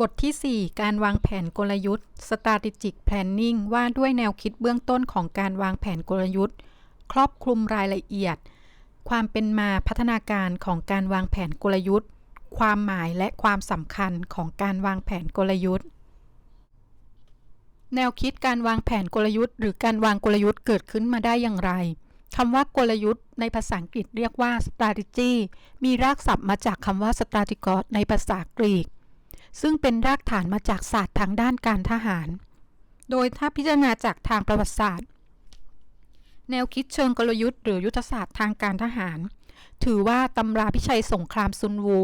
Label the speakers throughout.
Speaker 1: บทที่ 4 การวางแผนกลยุทธ์ strategic planning ว่าด้วยแนวคิดเบื้องต้นของการวางแผนกลยุทธ์ ครอบคลุมรายละเอียด ความเป็นมาพัฒนาการของการวางแผนกลยุทธ์ ความหมายและความสำคัญของการวางแผนกลยุทธ์ แนวคิดการวางแผนกลยุทธ์ หรือการวางกลยุทธ์เกิดขึ้นมาได้อย่างไรคำว่ากลยุทธ์ ในภาษาอังกฤษเรียกว่า strategy มีรากศัพท์มาจากคำว่า strategos ในภาษากรีก ซึ่งเป็นรากฐานมาจากศาสตร์ทางด้านการทหาร โดยถ้าพิจารณาจากทางประวัติศาสตร์ แนวคิดเชิงกลยุทธ์หรือยุทธศาสตร์ทางการทหาร ถือว่าตำราพิชัยสงครามซุนวู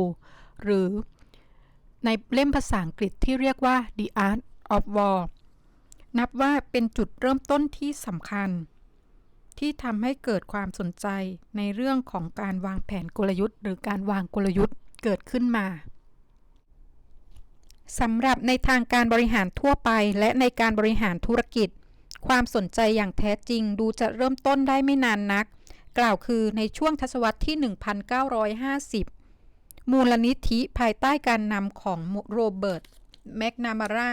Speaker 1: หรือในเล่มภาษาอังกฤษที่เรียกว่า The Art of War นับว่าเป็นจุดเริ่มต้นที่สำคัญ ที่ทำให้เกิดความสนใจในเรื่องของการวางแผนกลยุทธ์ หรือการวางกลยุทธ์เกิดขึ้นมา สำหรับในทางการบริหารทั่วไป และในการบริหารธุรกิจ ความสนใจอย่างแท้จริงดูจะเริ่มต้นได้ไม่นานนัก กล่าวคือในช่วงทศวรรษที่ 1950 มูลนิธิภายใต้การนำของโรเบิร์ตแมกนามารา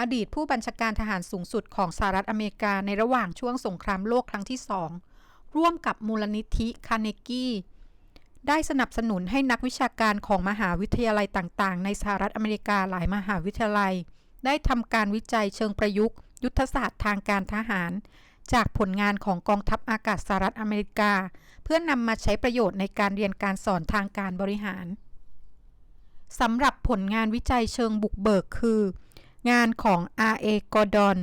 Speaker 1: อดีตผู้บัญชาการทหารสูงสุดของสหรัฐอเมริกาในระหว่างช่วงสงครามโลกครั้งที่สองร่วมกับมูลนิธิคาเนกี ได้สนับสนุนให้นักวิชาการของมหาวิทยาลัยต่างๆ ในสหรัฐอเมริกาหลายมหาวิทยาลัย ได้ทำการวิจัยเชิงประยุกต์ ยุทธศาสตร์ทางการทหาร จากผลงานของกองทัพอากาศสหรัฐอเมริกา เพื่อนำมาใช้ประโยชน์ในการเรียนการสอนทางการบริหารสำหรับผลงานวิจัยเชิงบุกเบิกคือ งานของ R.A. Gordon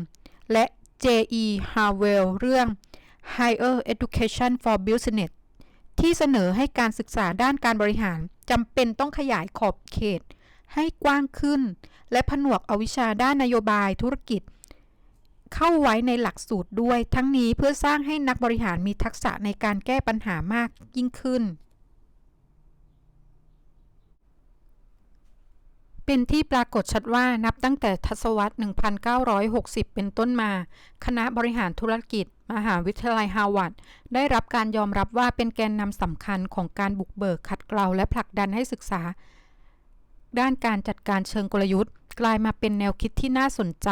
Speaker 1: และ J.E. Harwell เรื่อง Higher Education for Business ที่เสนอให้การศึกษาด้านการบริหารจำเป็นต้องขยายขอบเขต ให้กว้างขึ้น และผนวกเอาวิชาด้านนโยบายธุรกิจ เข้าไว้ในหลักสูตรด้วย ทั้งนี้เพื่อสร้างให้นักบริหารมีทักษะในการแก้ปัญหามากยิ่งขึ้น เป็นที่ปรากฏชัดว่านับตั้งแต่ทศวรรษ 1960 เป็นต้นมา คณะบริหารธุรกิจ มหาวิทยาลัยฮาร์วาร์ดได้รับการยอมรับว่าเป็นแกนนำสำคัญของการบุกเบิกขัดเกลาและผลักดันให้ศึกษา ด้านการจัดการเชิงกลยุทธ์ กลายมาเป็นแนวคิดที่น่าสนใจ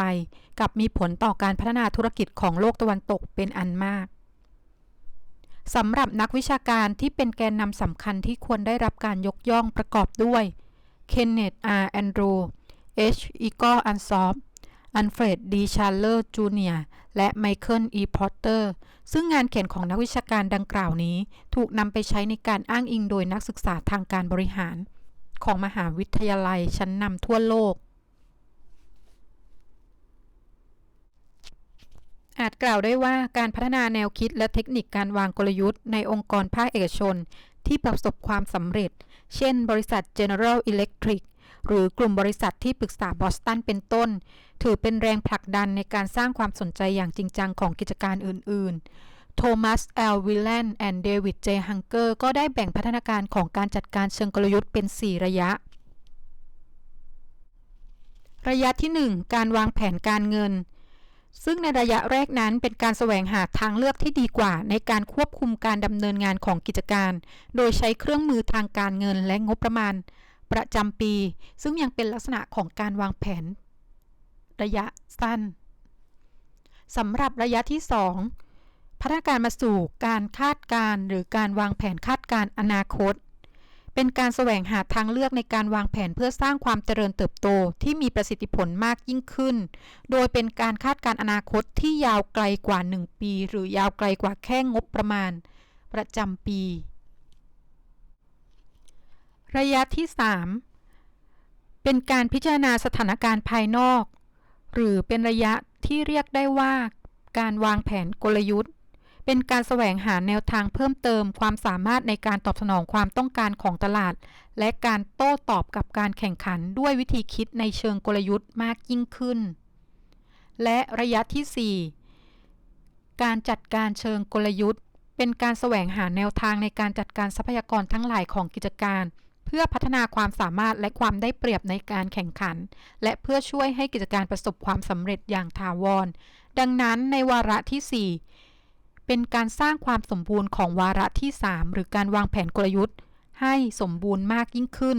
Speaker 1: กับมีผลต่อการพัฒนาธุรกิจของโลกตะวันตกเป็นอันมากสำหรับนักวิชาการที่เป็นแกนนำสำคัญที่ควรได้รับการยกย่องประกอบด้วย เคนเนตอาร์แอนดรูเอชอีกออันซอฟอันเฟรดดีชาร์เลอร์จูเนียและไมเคิลอีพอตเตอร์ซึ่งงานเขียนของนักวิชาการดังกล่าวนี้ ถูกนำไปใช้ในการอ้างอิงโดยนักศึกษาทางการบริหาร ของมหาวิทยาลัยชั้นนำทั่วโลก อาจกล่าวได้ว่าการพัฒนาแนวคิดและเทคนิคการวางกลยุทธ์ในองค์กรภาคเอกชน ที่ประสบความสำเร็จ เช่น บริษัท General Electric หรือกลุ่มบริษัทที่ปรึกษาบอสตันเป็นต้น ถือเป็นแรงผลักดันในการสร้างความสนใจอย่างจริงจังของกิจการอื่น ๆ โทมัสแอลวิลเลนและเดวิดเจฮังเกอร์ก็ได้แบ่งพัฒนาการของการจัดการเชิงกลยุทธ์เป็น 4 ระยะ ระยะที่ 1 การวางแผนการเงิน ซึ่งในระยะแรกนั้นเป็นการแสวงหาทางเลือกที่ดีกว่าในการควบคุมการดำเนินงานของกิจการ โดยใช้เครื่องมือทางการเงินและงบประมาณ ประจำปี ซึ่งยังเป็นลักษณะของการวางแผน ระยะสั้นสำหรับระยะที่ 2 พัฒนาการมาสู่การคาดการหรือการวางแผนคาดการอนาคต เป็นการแสวงหาทางเลือกในการวางแผนเพื่อสร้างความเจริญเติบโตที่มีประสิทธิผลมากยิ่งขึ้น โดยเป็นการคาดการอนาคตที่ยาวไกลกว่า 1 ปี หรือยาวไกลกว่าแค่งบประมาณ ประจำปี ระยะที่ 3 เป็นการพิจารณาสถานการณ์ภายนอก หรือเป็นระยะที่เรียกได้ว่า การวางแผนกลยุทธ์ เป็นการแสวงหาแนวทางเพิ่มเติมความสามารถในการตอบสนองความต้องการของตลาด และการโต้ตอบกับการแข่งขันด้วยวิธีคิดในเชิงกลยุทธ์มากยิ่งขึ้น และระยะที่ 4 การจัดการเชิงกลยุทธ์ เป็นการแสวงหาแนวทางในการจัดการทรัพยากรทั้งหลายของกิจการ เพื่อพัฒนาความสามารถและความได้เปรียบในการแข่งขัน และเพื่อช่วยให้กิจการประสบความสำเร็จอย่างถาวร ดังนั้นในวาระที่ 4 เป็นการสร้างความสมบูรณ์ของวาระที่ 3 หรือการวางแผนกลยุทธ์ ให้สมบูรณ์มากยิ่งขึ้น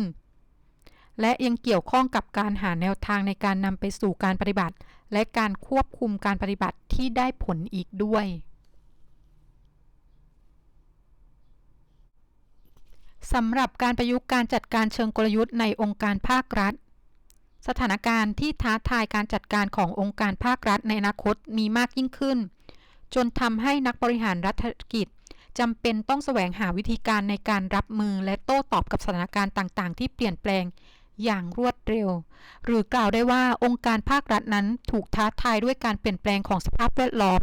Speaker 1: และยังเกี่ยวข้องกับการหาแนวทางในการนำไปสู่การปฏิบัติ และการควบคุมการปฏิบัติที่ได้ผลอีกด้วย สำหรับการประยุกต์การจัดการเชิงกลยุทธ์ในองค์การภาครัฐสถานการณ์ที่ท้าทายการจัดการขององค์การภาครัฐในอนาคตมีมากยิ่งขึ้น จนทำให้นักบริหารรัฐกิจจำเป็นต้องแสวงหาวิธีการในการรับมือและโต้ตอบกับสถานการณ์ต่าง ๆ ที่เปลี่ยนแปลงอย่างรวดเร็ว หรือกล่าวได้ว่าองค์การภาครัฐนั้นถูกท้าทายด้วยการเปลี่ยนแปลงของสภาพแวดล้อม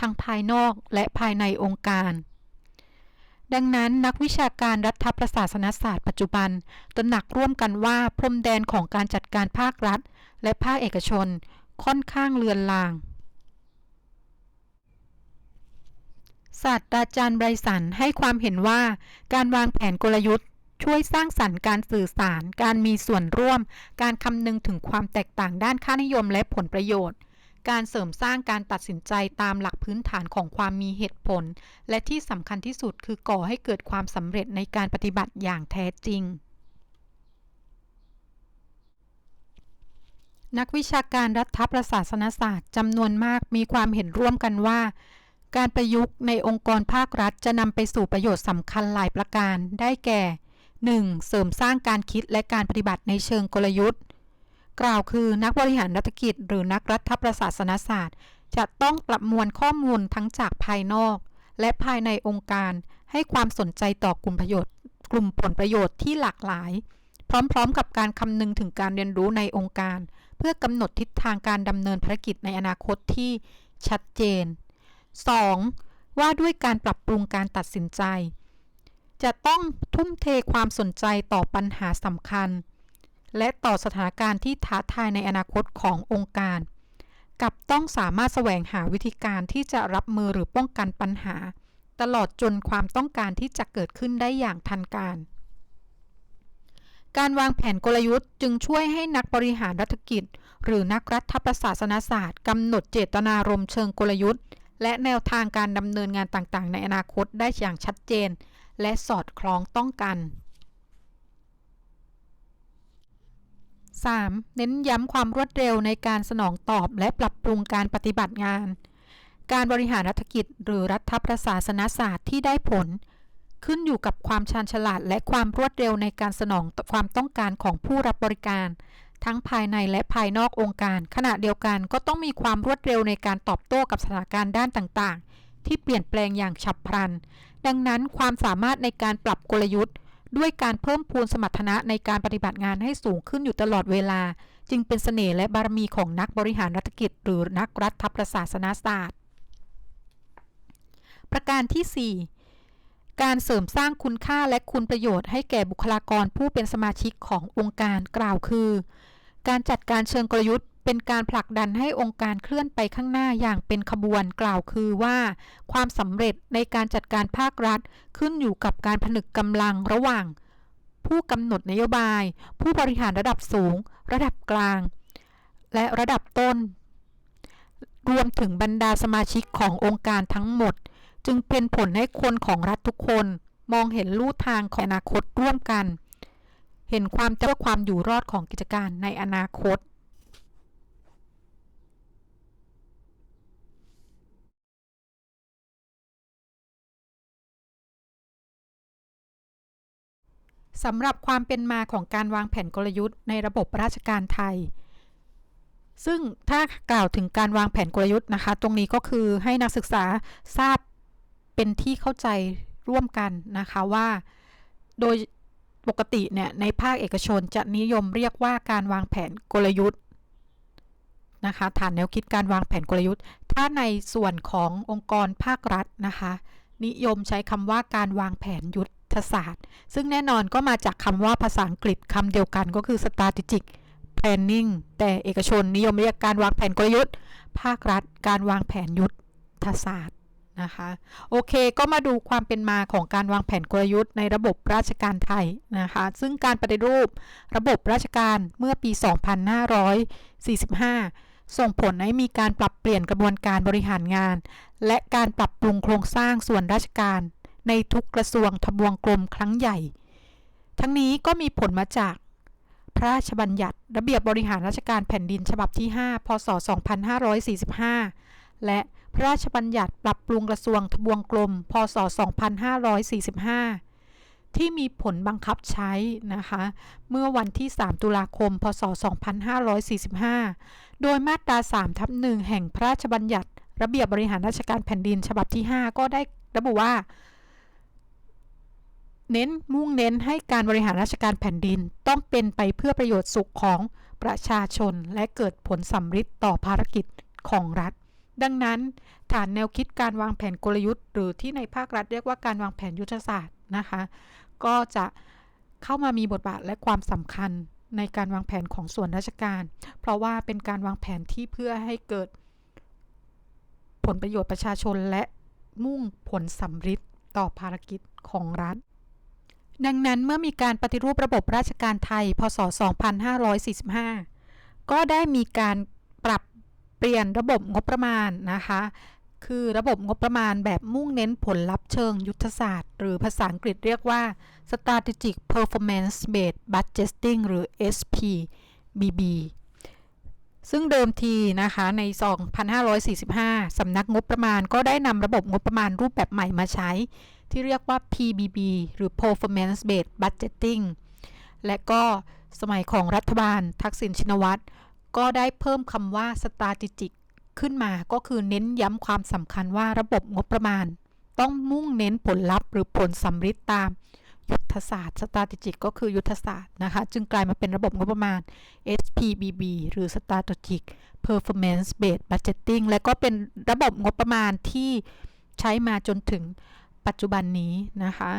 Speaker 1: ทั้งภายนอกและภายในองค์การ ดังนั้นนักวิชาการรัฐประศาสนศาสตร์ปัจจุบัน ตระหนักร่วมกันว่าพรมแดนของการจัดการภาครัฐ และภาคเอกชน ค่อนข้างเลือนลาง ศาสตราจารย์ไบรสันให้ความเห็นว่า การวางแผนกลยุทธ์ ช่วยสร้างสรรค์การสื่อสาร การมีส่วนร่วม การคำนึงถึงความแตกต่างด้านค่านิยมและผลประโยชน์ การเสริมสร้างการตัดสินใจตามหลักพื้นฐานของความมีเหตุผล และที่สำคัญที่สุดคือก่อให้เกิดความสำเร็จในการปฏิบัติอย่างแท้จริงนักวิชาการรัฐประศาสนศาสตร์จำนวนมากมีความเห็นร่วมกันว่า การประยุกต์ในองค์กรภาครัฐจะนำไปสู่ประโยชน์สำคัญหลายประการ ได้แก่ 1. เสริมสร้างการคิดและการปฏิบัติในเชิงกลยุทธ์ กล่าวคือนักบริหารรัฐกิจ หรือนักรัฐประศาสนศาสตร์ จะต้องประมวลข้อมูลทั้งจากภายนอก และภายในองค์การ ให้ความสนใจต่อกลุ่มประโยชน์ กลุ่มผลประโยชน์ที่หลากหลาย พร้อมๆ กับการคำนึงถึงการเรียนรู้ในองค์การ เพื่อกำหนดทิศทางการดำเนินภารกิจในอนาคตที่ชัดเจน 2. ว่าด้วยการปรับปรุงการตัดสินใจ จะต้องทุ่มเทความสนใจต่อปัญหาสำคัญ และต่อสถานการณ์ที่ท้าทายในอนาคตขององค์การ กับต้องสามารถแสวงหาวิธีการที่จะรับมือหรือป้องกันปัญหา ตลอดจนความต้องการที่จะเกิดขึ้นได้อย่างทันการ การวางแผนกลยุทธ์จึงช่วยให้นักบริหารรัฐกิจ หรือนักรัฐประศาสนศาสตร์กำหนดเจตนารมณ์เชิงกลยุทธ์ และแนวทางการดำเนินงานต่างๆ ในอนาคตได้อย่างชัดเจน และสอดคล้องต้องกัน 3. เน้นย้ำความรวดเร็วในการสนองตอบและปรับปรุงการปฏิบัติงาน การบริหารรัฐกิจหรือรัฐประศาสนศาสตร์ที่ได้ผล ขึ้นอยู่กับความชาญฉลาดและความรวดเร็วในการสนองความต้องการของผู้รับบริการ ทั้งภายในและภายนอกองค์การ ขณะเดียวกันก็ต้องมีความรวดเร็วในการตอบโต้กับสถานการณ์ด้านต่างๆ ที่เปลี่ยนแปลงอย่างฉับพลัน ดังนั้นความสามารถในการปรับกลยุทธ์ ด้วยการเพิ่มพูนสมรรถนะในการปฏิบัติงานให้สูงขึ้นอยู่ตลอดเวลา จึงเป็นเสน่ห์และบารมีของนักบริหารรัฐกิจ หรือนักรัฐประศาสนศาสตร์ ประการที่ 4การเสริมสร้างคุณค่าและคุณประโยชน์ให้แก่บุคลากรผู้เป็นสมาชิกขององค์การกล่าวคือ การจัดการเชิงกลยุทธ์ เป็นการผลักดันให้องค์การเคลื่อนไปข้างหน้าอย่างเป็นขบวนกล่าวคือว่า ความสำเร็จในการจัดการภาครัฐ ขึ้นอยู่กับการผนึกกำลังระหว่าง ผู้กำหนดนโยบาย ผู้บริหารระดับสูง ระดับกลาง และระดับต้น รวมถึงบรรดาสมาชิกขององค์การทั้งหมด จึงเป็นผลให้คนของรัฐทุกคน มองเห็นลู่ทางของอนาคตร่วมกัน เห็นความเจ้าความอยู่รอดของกิจการในอนาคตสำหรับความเป็นมาของการวางแผนกลยุทธ์ในระบบราชการไทย ซึ่งถ้ากล่าวถึงการวางแผนกลยุทธ์นะคะ ตรงนี้ก็คือให้นักศึกษาทราบเป็นที่เข้าใจร่วมกันนะคะว่า โดย ปกติเนี่ยในภาคเอกชนจะนิยมเรียกว่าการวางแผนกลยุทธ์นะคะฐานแนวคิดการวางแผนกลยุทธ์ ถ้าในส่วนขององค์กรภาครัฐนะคะ นิยมใช้คำว่าการวางแผนยุทธศาสตร์ ซึ่งแน่นอนก็มาจากคำว่าภาษาอังกฤษคำเดียวกันก็คือ strategic planning แต่เอกชนนิยมเรียกการวางแผนกลยุทธ์ ภาครัฐ การวางแผนยุทธศาสตร์ นะคะ โอเคก็มาดูความเป็นมาของการวางแผนกลยุทธ์ในระบบราชการไทยนะคะ ซึ่งการปฏิรูประบบราชการเมื่อปี 2545 ส่งผลให้มีการปรับเปลี่ยนกระบวนการบริหารงาน และการปรับปรุงโครงสร้างส่วนราชการ ในทุกกระทรวงทบวงกรมครั้งใหญ่ ทั้งนี้ก็มีผลมาจากพระราชบัญญัติ ระเบียบบริหารราชการแผ่นดินฉบับที่ 5 พศ 2545 และ พระราชบัญญัติปรับปรุงกระทรวงทบวงกรมพศ 2545 ที่มีผลบังคับใช้นะคะ เมื่อวันที่ 3 ตุลาคม พศ 2545 โดยมาตรา3ทับหนึ่งแห่งพระราชบัญญัติ ระเบียบบริหารราชการแผ่นดิน ฉบับที่ 5 ก็ได้ระบุว่าเน้นมุ่งเน้นให้การบริหารราชการแผ่นดินต้องเป็นไปเพื่อประโยชน์สุขของประชาชนและเกิดผลสำฤทธิ์ต่อภารกิจของรัฐ ดังนั้นฐานแนวคิดการวางแผนกลยุทธ์ หรือที่ในภาครัฐเรียกว่าการวางแผนยุทธศาสตร์นะคะ ก็จะเข้ามามีบทบาทและความสำคัญในการวางแผนของส่วนราชการ เพราะว่าเป็นการวางแผนที่เพื่อให้เกิด ผลประโยชน์ประชาชนและมุ่งผลสำฤทธิ์ต่อภารกิจของรัฐ ดังนั้นเมื่อมีการปฏิรูประบบราชการไทย พศ 2545 ก็ได้มีการปรับ เปลี่ยนระบบงบประมาณนะคะคือระบบงบประมาณแบบมุ่งเน้นผลลัพธ์เชิงยุทธศาสตร์ หรือภาษาอังกฤษเรียกว่า Strategic Performance Based Budgeting หรือ SPBB ซึ่งเดิมทีนะคะใน 2545 สำนักงบประมาณก็ได้นำระบบงบประมาณรูปแบบใหม่มาใช้ ที่เรียกว่า PBB หรือ Performance Based Budgeting และก็สมัยของรัฐบาลทักษิณชินวัตร ก็ได้เพิ่มคำว่า strategic ขึ้นมาก็คือเน้นย้ำความสำคัญว่าระบบงบประมาณ ต้องมุ่งเน้นผลลัพธ์หรือผลสำฤทธิ์ตาม ยุทธศาสตร์ strategic ก็คือยุทธศาสตร์นะคะจึงกลายมาเป็นระบบงบประมาณ SPBB หรือ strategic performance based budgeting และก็เป็นระบบงบประมาณที่ใช้มาจนถึงปัจจุบันนี้นะคะ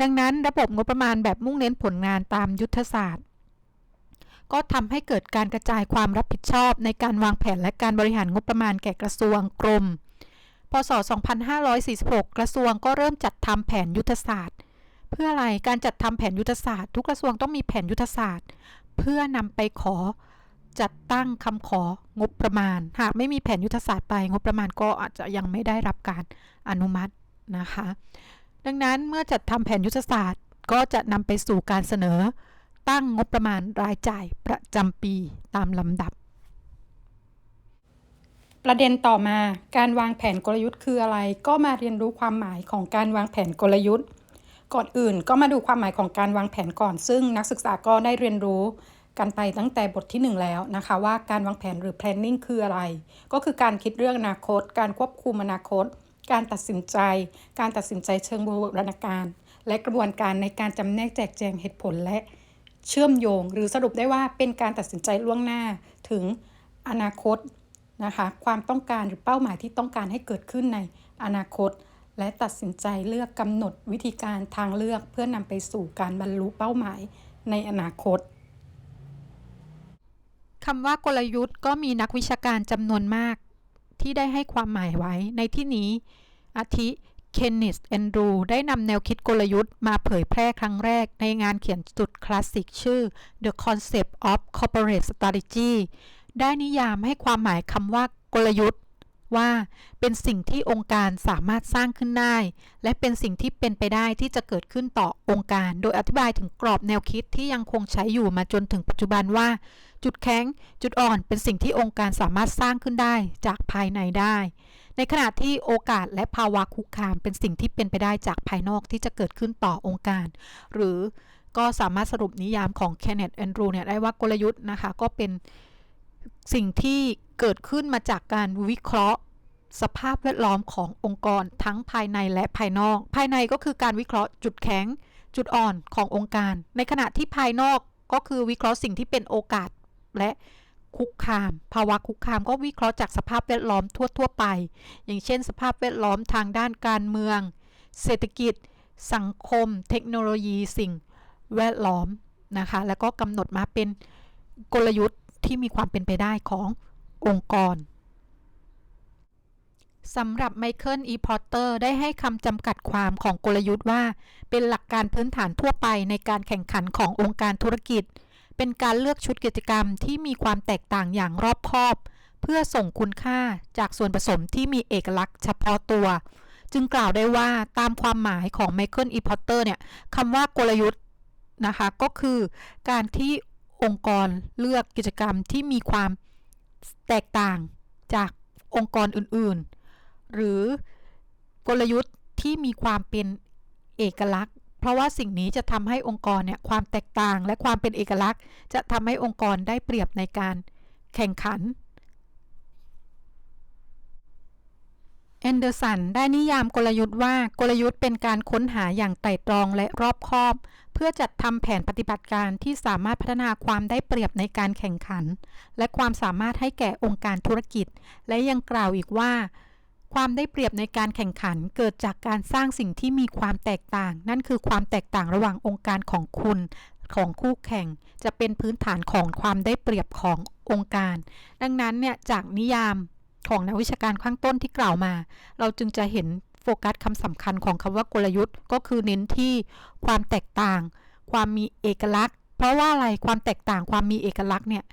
Speaker 1: ดังนั้นระบบงบประมาณแบบมุ่งเน้นผลงานตามยุทธศาสตร์ ก็ทำให้เกิดการกระจายความรับผิดชอบ ในการวางแผนและการบริหารงบประมาณแก่กระทรวงกรม พศ 2546 กระทรวงก็เริ่มจัดทำแผนยุทธศาสตร์ เพื่ออะไร การจัดทำแผนยุทธศาสตร์ ทุกกระทรวงต้องมีแผนยุทธศาสตร์ เพื่อนำไปขอจัดตั้งคำของบประมาณ หากไม่มีแผนยุทธศาสตร์ไปงบประมาณก็อาจจะยังไม่ได้รับการอนุมัตินะคะ ดังนั้นเมื่อจัดทำแผนยุทธศาสตร์ก็จะนำไปสู่การเสนอ ตั้งงบประมาณรายจ่ายประจำปีตามลำดับ ประเด็นต่อมาการวางแผนกลยุทธ์คืออะไร ก็มาเรียนรู้ความหมายของการวางแผนกลยุทธ์ ก่อนอื่นก็มาดูความหมายของการวางแผนก่อน ซึ่งนักศึกษาก็ได้เรียนรู้กันไปตั้งแต่บทที่ 1 แล้วนะคะ ว่าการวางแผนหรือ planning คืออะไร ก็คือการคิดเรื่องอนาคต การควบคุมอนาคต การตัดสินใจ การตัดสินใจเชิงบูรณาการ และกระบวนการในการจำแนกแจกแจงเหตุผลและ เชื่อมโยง หรือสรุปได้ว่าเป็นการตัดสินใจล่วงหน้าถึงอนาคตนะคะความต้องการหรือเป้าหมายที่ต้องการให้เกิดขึ้นในอนาคต และตัดสินใจเลือกกำหนดวิธีการทางเลือกเพื่อนำไปสู่การบรรลุเป้าหมายในอนาคตคำว่ากลยุทธ์ก็มีนักวิชาการจำนวนมากที่ได้ให้ความหมายไว้ในที่นี้อาทิ เคนนิสแอนดรู ได้นำแนวคิดกลยุทธ์มาเผยแพร่ครั้งแรกในงานเขียนสุดคลาสสิกชื่อ The Concept of Corporate Strategy ได้นิยามให้ความหมายคำว่ากลยุทธ์ ว่าเป็นสิ่งที่องค์การสามารถสร้างขึ้นได้ และเป็นสิ่งที่เป็นไปได้ที่จะเกิดขึ้นต่อองค์การ โดยอธิบายถึงกรอบแนวคิดที่ยังคงใช้อยู่มาจนถึงปัจจุบันว่า จุดแข็ง จุดอ่อนเป็นสิ่งที่องค์การสามารถสร้างขึ้นได้จากภายในได้ ในขณะที่โอกาสและภาวะคุกคามเป็นสิ่งที่เป็นไปได้จากภายนอกที่จะเกิดขึ้นต่อองค์การ หรือก็สามารถสรุปนิยามของ Kenneth Andrew เนี่ยได้ว่ากลยุทธ์นะคะก็เป็นสิ่งที่เกิดขึ้นมาจากการวิเคราะห์ สภาพแวดล้อมขององค์กรทั้งภายในและภายนอก ภายในก็คือการวิเคราะห์จุดแข็ง จุดอ่อนขององค์การ ในขณะที่ภายนอกก็คือวิเคราะห์สิ่งที่เป็นโอกาสและ คุกคาม ภาวะคุกคามก็วิเคราะห์จากสภาพแวดล้อมทั่ว ๆ ไป อย่างเช่น สภาพแวดล้อมทางด้านการเมือง เศรษฐกิจ สังคม เทคโนโลยี สิ่งแวดล้อมนะคะ แล้วก็กำหนดมาเป็นกลยุทธ์ที่มีความเป็นไปได้ขององค์กรสำหรับไมเคิลอีพอร์เตอร์ได้ให้คำจำกัดความของกลยุทธ์ว่า เป็นหลักการพื้นฐานทั่วไปในการแข่งขันขององค์การธุรกิจ เป็นการเลือกชุดกิจกรรมที่มีความแตกต่างอย่างรอบคอบ เพื่อส่งคุณค่าจากส่วนผสมที่มีเอกลักษณ์เฉพาะตัว จึงกล่าวได้ว่าตามความหมายของไมเคิลอีพอร์เตอร์เนี่ยคำว่ากลยุทธ์นะคะก็คือการที่องค์กรเลือกกิจกรรมที่มีความแตกต่างจากองค์กรอื่นๆ หรือกลยุทธ์ที่มีความเป็นเอกลักษณ์ เพราะว่าสิ่งนี้จะทำให้องค์กรเนี่ยความแตกต่างและความเป็นเอกลักษณ์ จะทำให้องค์กรได้เปรียบในการแข่งขันแอนเดอร์สันได้นิยามกลยุทธ์ว่ากลยุทธ์เป็นการค้นหาอย่างไตร่ตรองและรอบคอบ เพื่อจัดทำแผนปฏิบัติการที่สามารถพัฒนาความได้เปรียบในการแข่งขัน และความสามารถให้แก่องค์การธุรกิจ และยังกล่าวอีกว่า ความได้เปรียบในการแข่งขันเกิดจากการสร้างสิ่งที่มีความแตกต่าง นั่นคือความแตกต่างระหว่างองค์การของคุณของคู่แข่ง จะเป็นพื้นฐานของความได้เปรียบขององค์การ ดังนั้นเนี่ยจากนิยามของนักวิชาการข้างต้นที่กล่าวมา เราจึงจะเห็นโฟกัสคำสำคัญของคำว่ากลยุทธ์ ก็คือเน้นที่ความแตกต่าง ความมีเอกลักษณ์ เพราะว่าอะไรความแตกต่างความมีเอกลักษณ์เนี่ย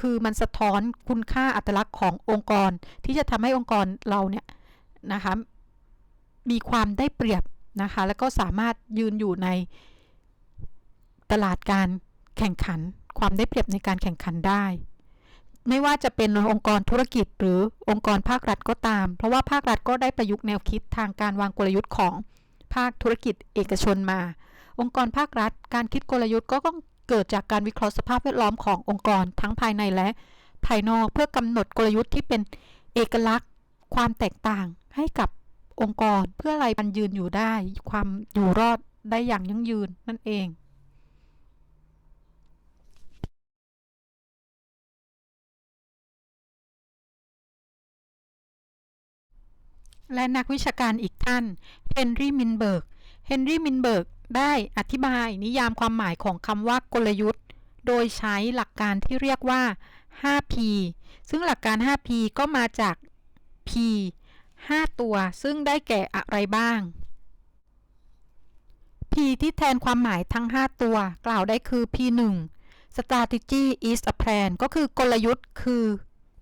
Speaker 1: คือมันสะท้อนคุณค่าอัตลักษณ์ขององค์กร ที่จะทำให้องค์กรเราเนี่ยนะคะมีความได้เปรียบนะคะ แล้วก็สามารถยืนอยู่ในตลาดการแข่งขัน ความได้เปรียบในการแข่งขันได้ ไม่ว่าจะเป็นองค์กรธุรกิจ หรือองค์กรภาครัฐก็ตาม เพราะว่าภาครัฐก็ได้ประยุกต์แนวคิดทางการวางกลยุทธ์ของภาคธุรกิจเอกชนมา องค์กรภาครัฐ การคิดกลยุทธ์ก็ต้อง เกิดจากการวิเคราะห์สภาพแวดล้อมขององค์กรทั้งภายในและ ภายนอกเพื่อกำหนดกลยุทธ์ที่เป็นเอกลักษณ์ ความแตกต่างให้กับองค์กรเพื่ออะไรมันยืนอยู่ได้ ความอยู่รอดได้อย่างยั่งยืนนั่นเองและนักวิชาการอีกท่าน เฮนรี่ มินเบิร์ก เฮนรี่ มินเบิร์ก ได้อธิบายนิยามความหมายของคำว่ากลยุทธ์ โดยใช้หลักการที่เรียกว่า 5P ซึ่งหลักการ 5P ก็มาจาก P 5 ตัว ซึ่งได้แก่อะไรบ้าง P ที่แทนความหมายทั้ง 5 ตัว กล่าวได้คือ P1 strategy is a plan ก็คือกลยุทธ์คือ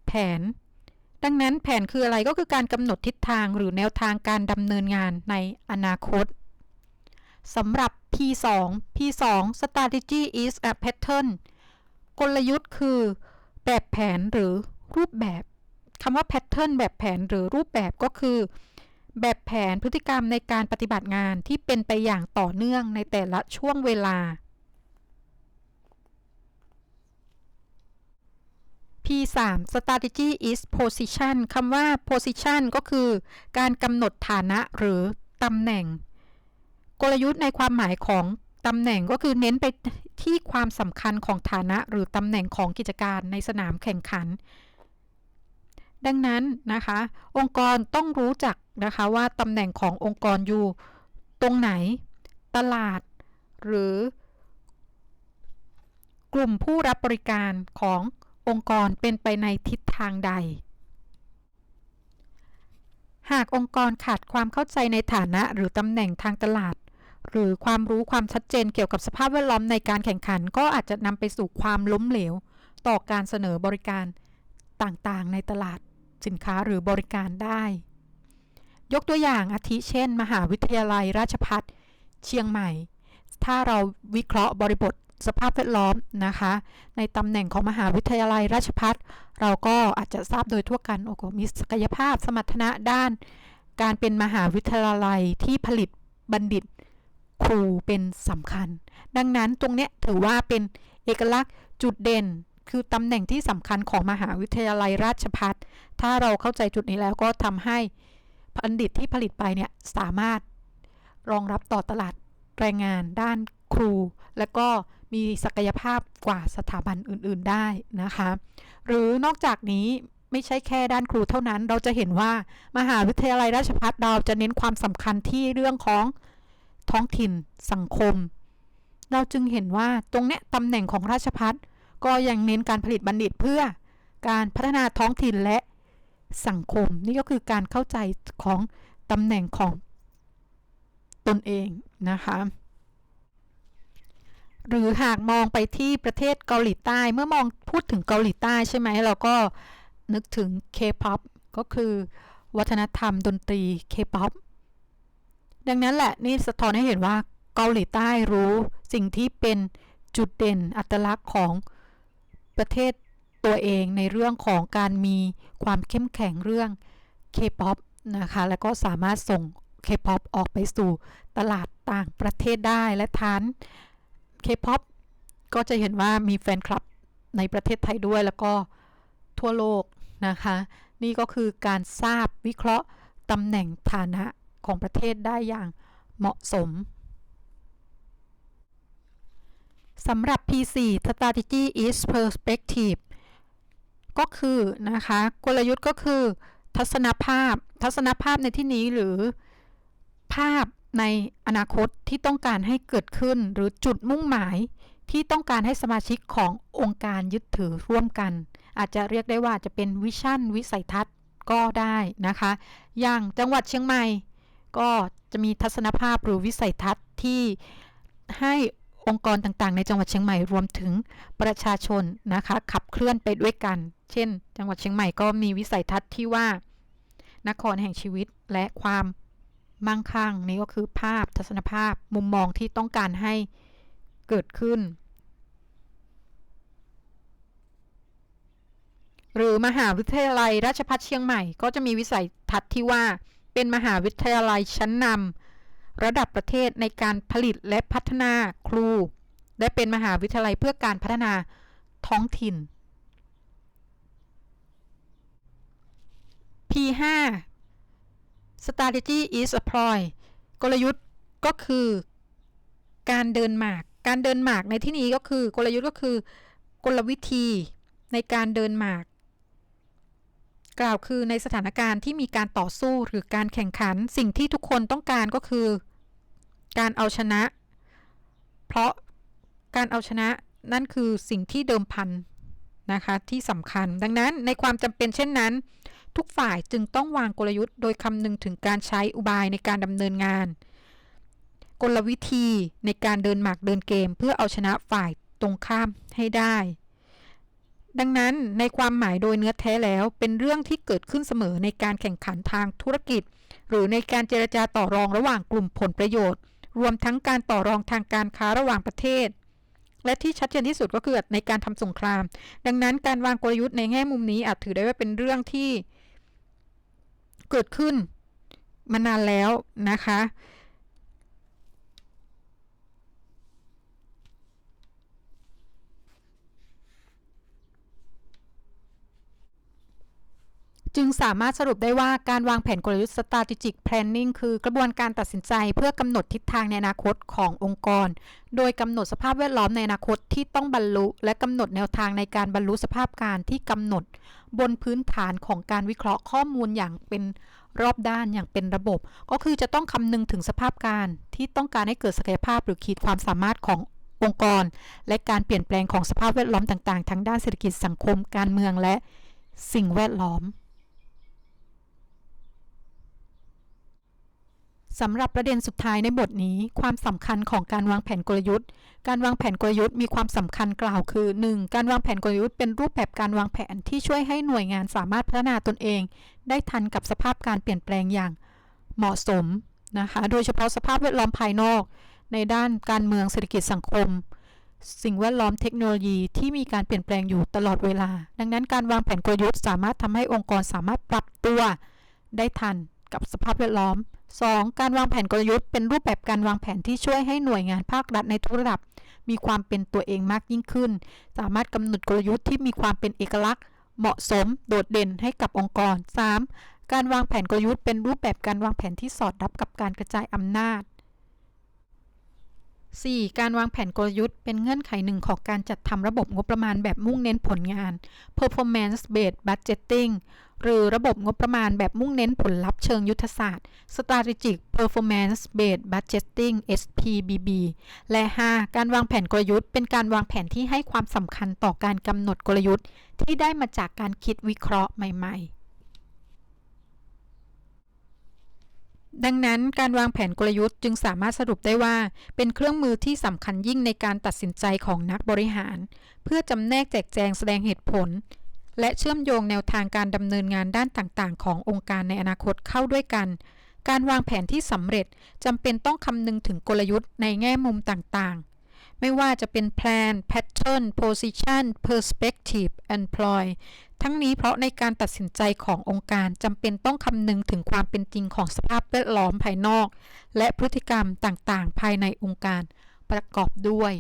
Speaker 1: แผน ดังนั้นแผนคืออะไรก็คือการกำหนดทิศทางหรือแนวทางการดำเนินงานในอนาคต สำหรับ P2 P2 strategy is a pattern กลยุทธ์คือ แบบแผนหรือรูปแบบคำว่า pattern แบบแผนหรือรูปแบบก็คือ แบบแผนพฤติกรรมในการปฏิบัติงานที่เป็นไปอย่างต่อเนื่องในแต่ละช่วงเวลา P3 strategy is position คำว่า position ก็คือ การกำหนดฐานะหรือตำแหน่ง กลยุทธ์ในความหมายของตำแหน่งก็คือเน้นไปที่ความสำคัญของฐานะหรือตำแหน่งของกิจการในสนามแข่งขัน ดังนั้นนะคะ องค์กรต้องรู้จักนะคะว่าตำแหน่งขององค์กรอยู่ตรงไหน ตลาด หรือกลุ่มผู้รับบริการขององค์กรเป็นไปในทิศทางใด หากองค์กรขาดความเข้าใจในฐานะหรือตำแหน่งทางตลาด หรือความรู้ความชัดเจนเกี่ยวกับสภาพแวดล้อมในการแข่งขัน ก็อาจจะนำไปสู่ความล้มเหลว ต่อการเสนอบริการต่างๆ ในตลาดสินค้าหรือบริการได้ ยกตัวอย่างอาทิเช่น มหาวิทยาลัยราชภัฏเชียงใหม่ ถ้าเราวิเคราะห์บริบทสภาพแวดล้อมนะคะ ในตำแหน่งของมหาวิทยาลัยราชภัฏเราก็อาจจะทราบโดยทั่วกันโอ้โหมีศักยภาพสมรรถนะด้าน การเป็นมหาวิทยาลัยที่ผลิตบัณฑิต ครูเป็นสำคัญ ดังนั้นตรงนี้ถือว่าเป็นเอกลักษณ์จุดเด่น คือตำแหน่งที่สำคัญของมหาวิทยาลัยราชภัฏถ้าเราเข้าใจจุดนี้แล้วก็ทำให้บัณฑิตที่ผลิตไปเนี่ยสามารถรองรับต่อตลาดแรงงานด้านครู และก็มีศักยภาพกว่าสถาบันอื่น ๆได้นะคะ หรือนอกจากนี้ไม่ใช่แค่ด้านครูเท่านั้น เราจะเห็นว่ามหาวิทยาลัยราชภัฏเราจะเน้นความสำคัญที่เรื่องของ ท้องถิ่น สังคม เราจึงเห็นว่าตรงเนี้ยตำแหน่งของราชภัฏก็ยังเน้นการผลิตบัณฑิตเพื่อการพัฒนาท้องถิ่นและสังคม นี่ก็คือการเข้าใจของตำแหน่งของตนเองนะคะหรือหากมองไปที่ประเทศเกาหลีใต้เมื่อมองพูดถึงเกาหลีใต้ใช่ไหมเราก็นึกถึง K-POP ก็คือวัฒนธรรมดนตรี K-POP ดังนั้นแหละนี่สะท้อนให้เห็นว่าเกาหลีใต้รู้สิ่งที่เป็นจุดเด่นอัตลักษณ์ของประเทศตัวเองในเรื่องของการมีความเข้มแข็งเรื่อง K-POP นะคะ แล้วก็สามารถส่ง K-POP ออกไปสู่ตลาดต่างประเทศได้และทาน K-POP ก็จะเห็นว่ามีแฟนคลับในประเทศไทยด้วยแล้วก็ทั่วโลกนะคะ นี่ก็คือการทราบวิเคราะห์ตำแหน่งฐานะ ของประเทศได้อย่างเหมาะสมสำหรับ P4 Strategy is Perspective ก็คือนะคะกลยุทธ์ก็คือ ทัศนภาพ ทัศนภาพในที่นี้หรือภาพในอนาคตที่ต้องการให้เกิดขึ้นหรือจุดมุ่งหมายที่ต้องการให้สมาชิกขององค์การยึดถือร่วมกัน อาจจะเรียกได้ว่าจะเป็นวิชั่นวิสัยทัศน์ก็ได้นะคะ อย่างจังหวัดเชียงใหม่ ก็จะมีทัศนภาพหรือวิสัยทัศน์ที่ให้องค์กรต่างๆ ในจังหวัดเชียงใหม่รวมถึงประชาชนนะคะขับเคลื่อนไปด้วยกัน เช่น จังหวัดเชียงใหม่ก็มีวิสัยทัศน์ที่ว่า นครแห่งชีวิตและความมั่งคั่งนี่ก็คือภาพทัศนภาพมุมมองที่ต้องการให้เกิดขึ้น หรือมหาวิทยาลัยราชภัฏเชียงใหม่ ก็จะมีวิสัยทัศน์ที่ว่า เป็นมหาวิทยาลัยชั้นนำระดับประเทศในการผลิตและพัฒนาครู และเป็นมหาวิทยาลัยเพื่อการพัฒนาท้องถิ่น P5 strategy is apply กลยุทธ์ก็คือการเดินหมาก การเดินหมากในที่นี้ก็คือกลยุทธ์ก็คือกลวิธีในการเดินหมาก กล่าวคือในสถานการณ์ที่มีการต่อสู้หรือการแข่งขัน สิ่งที่ทุกคนต้องการก็คือ การเอาชนะ เพราะการเอาชนะนั่นคือสิ่งที่เดิมพันนะคะที่สำคัญ ดังนั้นในความจำเป็นเช่นนั้น ทุกฝ่ายจึงต้องวางกลยุทธ์โดยคำนึงถึงการใช้อุบายในการดำเนินงาน กลวิธีในการเดินหมากเดินเกม เพื่อเอาชนะฝ่ายตรงข้ามให้ได้ ดังนั้นในความหมายโดยเนื้อแท้แล้วเป็นเรื่องที่เกิดขึ้นเสมอในการแข่งขันทางธุรกิจ หรือในการเจรจาต่อรองระหว่างกลุ่มผลประโยชน์ รวมทั้งการต่อรองทางการค้าระหว่างประเทศ และที่ชัดเจนที่สุดก็คือในการทำสงคราม ดังนั้นการวางกลยุทธ์ในแง่มุมนี้อาจถือได้ว่าเป็นเรื่องที่เกิดขึ้นมานานแล้วนะคะ จึงสามารถสรุปได้ว่าการวางแผนกลยุทธ์ strategic planning คือกระบวนการตัดสินใจเพื่อกำหนดทิศทางในอนาคตขององค์กร โดยกำหนดสภาพแวดล้อมในอนาคตที่ต้องบรรลุ และกำหนดแนวทางในการบรรลุสภาพการที่กำหนด บนพื้นฐานของการวิเคราะห์ข้อมูลอย่างเป็นรอบด้านอย่างเป็นระบบ ก็คือจะต้องคำนึงถึงสภาพการที่ต้องการให้เกิดศักยภาพหรือขีดความสามารถขององค์กร และการเปลี่ยนแปลงของสภาพแวดล้อมต่าง ๆ ทั้งด้านเศรษฐกิจสังคมการเมืองและสิ่งแวดล้อม สำหรับประเด็นสุดท้ายในบทนี้ ความสำคัญของการวางแผนกลยุทธ์ การวางแผนกลยุทธ์มีความสำคัญกล่าวคือ 1. การวางแผนกลยุทธ์เป็นรูปแบบการวางแผนที่ช่วยให้หน่วยงานสามารถพัฒนาตนเอง ได้ทันกับสภาพการเปลี่ยนแปลงอย่างเหมาะสมนะคะ โดยเฉพาะสภาพแวดล้อมภายนอก ในด้านการเมืองเศรษฐกิจสังคม สิ่งแวดล้อมเทคโนโลยีที่มีการเปลี่ยนแปลงอยู่ตลอดเวลา ดังนั้นการวางแผนกลยุทธ์สามารถทำให้องค์กรสามารถปรับตัวได้ทันกับสภาพแวดล้อม 2. การวางแผนกลยุทธ์เป็นรูปแบบการวางแผนที่ช่วยให้หน่วยงานภาครัฐในทุกระดับ มีความเป็นตัวเองมากยิ่งขึ้น สามารถกำหนดกลยุทธ์ที่มีความเป็นเอกลักษณ์ เหมาะสม โดดเด่นให้กับองค์กร 3. การวางแผนกลยุทธ์เป็นรูปแบบการวางแผนที่สอดรับกับการกระจายอำนาจ 4. การวางแผนกลยุทธ์เป็นเงื่อนไขหนึ่งของการจัดทำระบบงบประมาณแบบมุ่งเน้นผลงาน performance based budgeting หรือระบบงบประมาณแบบมุ่งเน้นผลลัพธ์เชิงยุทธศาสตร์ strategic performance based budgeting SPBB และ 5. การวางแผนกลยุทธ์ เป็นการวางแผนที่ให้ความสำคัญต่อการกำหนดกลยุทธ์ ที่ได้มาจากการคิดวิเคราะห์ใหม่ ๆ ดังนั้นการวางแผนกลยุทธ์จึงสามารถสรุปได้ว่า เป็นเครื่องมือที่สำคัญยิ่งในการตัดสินใจของนักบริหาร เพื่อจำแนกแจกแจงแสดงเหตุผล และเชื่อมโยงแนวทางการดำเนินงานด้านต่างๆ ขององค์การในอนาคตเข้าด้วยกัน การวางแผนที่สำเร็จจำเป็นต้องคำนึงถึงกลยุทธ์ในแง่มุมต่างๆ ไม่ว่าจะเป็น plan pattern position perspective and ploy ทั้งนี้เพราะในการตัดสินใจขององค์การจำเป็นต้องคำนึงถึงความเป็นจริงของสภาพแวดล้อมภายนอก และพฤติกรรมต่างๆ ภายในองค์การประกอบด้วย